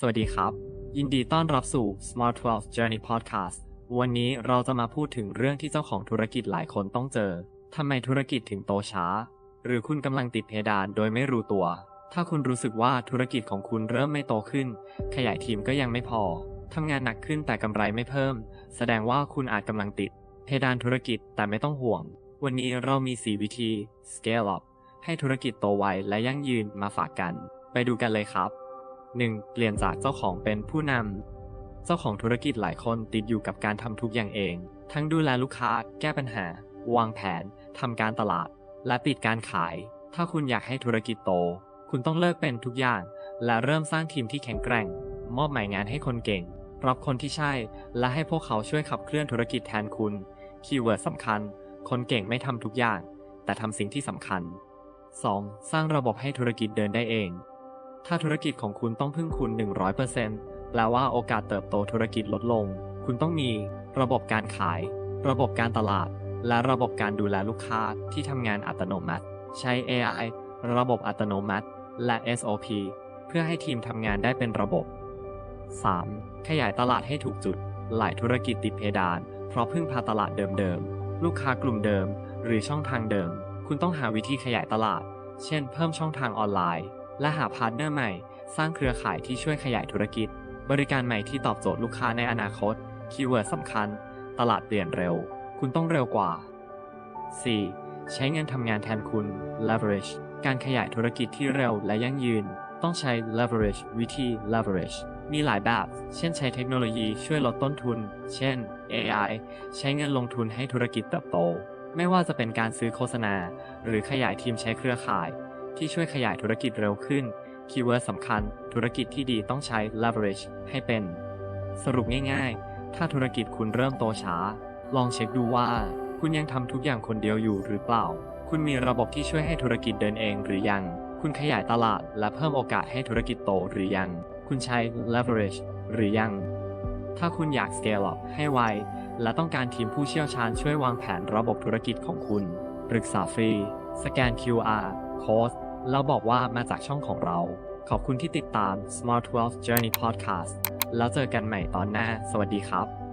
สวัสดีครับ ยินดีต้อนรับสู่ Smart 12 Journey Podcast วันนี้เราจะมาพูดถึงเรื่องที่เจ้าของธุรกิจหลายคนต้องเจอ ทำไมธุรกิจถึงโตช้า หรือคุณกำลังติดเพดานโดยไม่รู้ตัว ถ้าคุณรู้สึกว่าธุรกิจของคุณเริ่มไม่โตขึ้น ขยายทีมก็ยังไม่พอ ทำงานหนักขึ้นแต่กำไรไม่เพิ่ม แสดงว่าคุณอาจกำลังติด เพดานธุรกิจแต่ไม่ต้องห่วง วันนี้เรามี 4 วิธี scale up ให้ธุรกิจโตไวและยั่งยืนมาฝากกัน ไปดูกันเลยครับ 1. เปลี่ยนจากเจ้าของเป็นผู้นำ เจ้าของธุรกิจหลายคนติดอยู่กับการทำทุกอย่างเอง ทั้งดูแลลูกค้า แก้ปัญหา วางแผน ทำการตลาด และปิดการขาย ถ้าคุณอยากให้ธุรกิจโต คุณต้องเลิกเป็นทุกอย่าง และเริ่มสร้างทีมที่แข็งแกร่ง มอบหมายงานให้คนเก่ง รับคนที่ใช่ และให้พวกเขาช่วยขับเคลื่อนธุรกิจแทนคุณ คีย์เวิร์ดสำคัญ คนเก่งไม่ทำทุกอย่าง แต่ทำสิ่งที่สำคัญ 2. สร้างระบบให้ธุรกิจเดินได้เอง ถ้าธุรกิจของคุณต้องพึ่งคุณ 100%แปลว่าโอกาสเติบโตธุรกิจลดลง คุณต้องมีระบบการขาย ระบบการตลาด และระบบการดูแลลูกค้าที่ทำงานอัตโนมัติ ใช้ AI ระบบอัตโนมัติ และ SOP เพื่อให้ทีมทำงานได้เป็นระบบ 3. ขยายตลาดให้ถูกจุด หลายธุรกิจติดเพดาน เพราะพึ่งพาตลาดเดิมๆ ลูกค้ากลุ่มเดิม หรือช่องทางเดิม คุณต้องหาวิธีขยายตลาด เช่น เพิ่มช่องทางออนไลน์ และหาพาร์ทเนอร์ใหม่ สร้างเครือข่ายที่ช่วยขยายธุรกิจ บริการใหม่ที่ตอบโจทย์ลูกค้าในอนาคต คีย์เวิร์ดสำคัญ ตลาดเปลี่ยนเร็ว คุณต้องเร็วกว่า 4. ใช้เงินทำงานแทนคุณ leverage การขยายธุรกิจที่เร็วและยั่งยืน ต้องใช้ leverage วิธี leverage มีหลายแบบ เช่นใช้เทคโนโลยีช่วยลดต้นทุน เช่น AI ใช้เงินลงทุนให้ธุรกิจเติบโต ไม่ว่าจะเป็นการซื้อโฆษณา หรือขยายทีมใช้เครือข่าย ที่ช่วยขยายธุรกิจเร็วขึ้น คีย์เวิร์ดสำคัญ ธุรกิจที่ดีต้องใช้ leverage ให้เป็น สรุปง่ายๆ ถ้าธุรกิจคุณเริ่มโตช้า ลองเช็คดูว่าคุณยังทำทุกอย่างคนเดียวอยู่หรือเปล่า คุณมีระบบที่ช่วยให้ธุรกิจเดินเองหรือยัง คุณขยายตลาดและเพิ่มโอกาสให้ธุรกิจโตหรือยัง คุณใช้ leverage หรือยัง ถ้าคุณอยาก scale up ให้ไว และต้องการทีมผู้เชี่ยวชาญช่วยวางแผนระบบธุรกิจของคุณ ปรึกษาฟรี สแกน QR โค้ด เราบอกว่ามาจากช่องของเรา ขอบคุณที่ติดตาม Smart 12 Journey Podcast แล้วเจอกันใหม่ตอนหน้า สวัสดีครับ